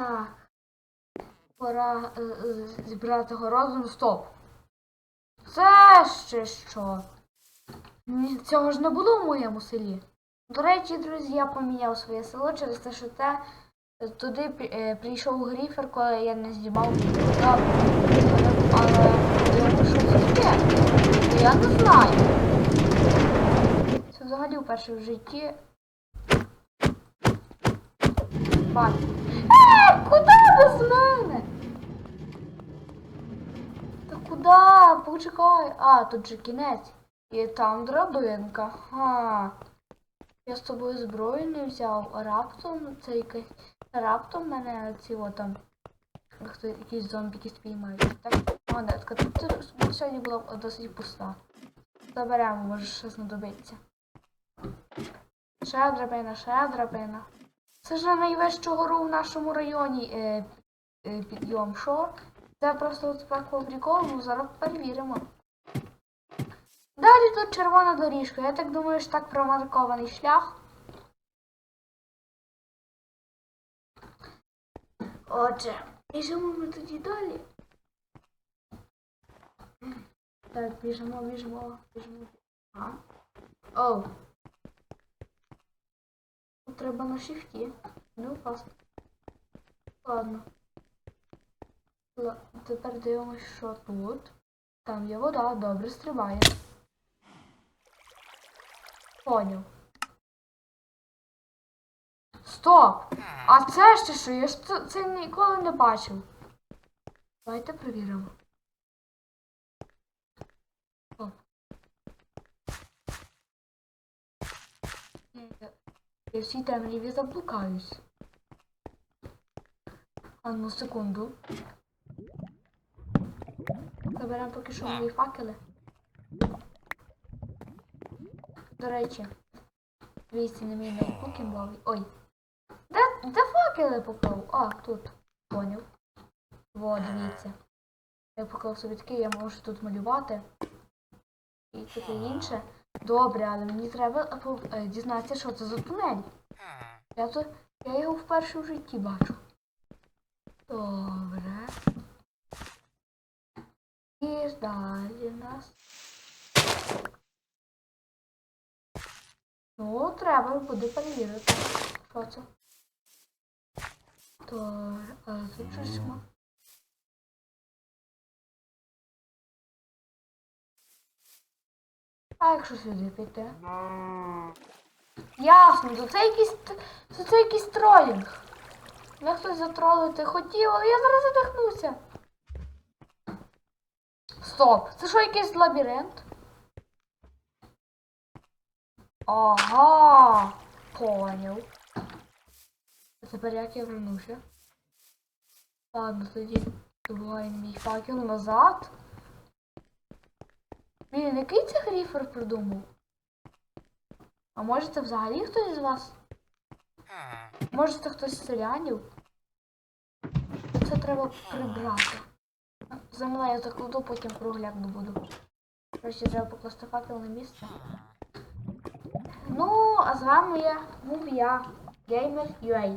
Так. Пора е, е, зібрати городу. Ну, Стоп. Це ще що? Цього ж не було в моєму селі. До речі, друзі, я поміняв своє село через те, що те е, туди е, прийшов гріфер, коли я не знімав відео. Але, що це таке? Я не знаю. Це взагалі вперше в житті. Бать. Куди без мене? Та куди? Почекай. А, тут же кінець. І там драбинка. Ха. Я з тобою зброю не взяв. Раптом це якась. Раптом мене ці от там. Хто якісь зомбіки спіймають. Так, монетка. Тут сьогодні була досить пуста. Заберемо, може ще знадобиться. Ще драбина, ще драбина. Це ж на найвищу гору в нашому районі е, е, підйом. Що? Це просто по приколу, ну зараз перевіримо. Далі тут червона доріжка. Я так думаю, що так промаркований шлях. Отже, біжимо ми тоді далі. Так, біжимо, біжимо, біжимо. Ага. Оу. Треба на шифті. Не впасти. Ладно. Ла- Тепер дивимось, що тут. Там є вода, добре стрибає. Поняв. Стоп! А це ще що? Я ж це, це ніколи не бачив. Давайте перевіримо. Стоп. В цій темряві заблукаюсь. А ну секунду. Заберемо поки що мої факели. До речі, дивіться на мій ноутбук імбовий. Ой. Де, де факели поклав? А, тут. Поняв. Во, дивіться. Я поклав собі такий, я можу тут малювати. І таке інше. Добре, але мені треба е, е, дізнатися, що це за тунель. Я, то, я його вперше в житті бачу. Добре. І далі нас. Ну, треба буде перевірити. Що це? Добре, але А якщо сюди піти? Ясно, то це якийсь то це якийсь тролінг. Мене хтось затролити хотів, але я зараз задихнуся. Стоп, це що якийсь лабіринт? Ага, поняв. А тепер як я вернуся? Ладно, тоді добуваємо мій факел назад. Блін, який це гріфер придумав? А може це взагалі хтось з вас? Може це хтось з селянів? Це треба прибрати. Земля я закладу, потім кругляк добуду. Короче, треба покласти факел на місце. Ну, а з вами я був я, Gamer UA.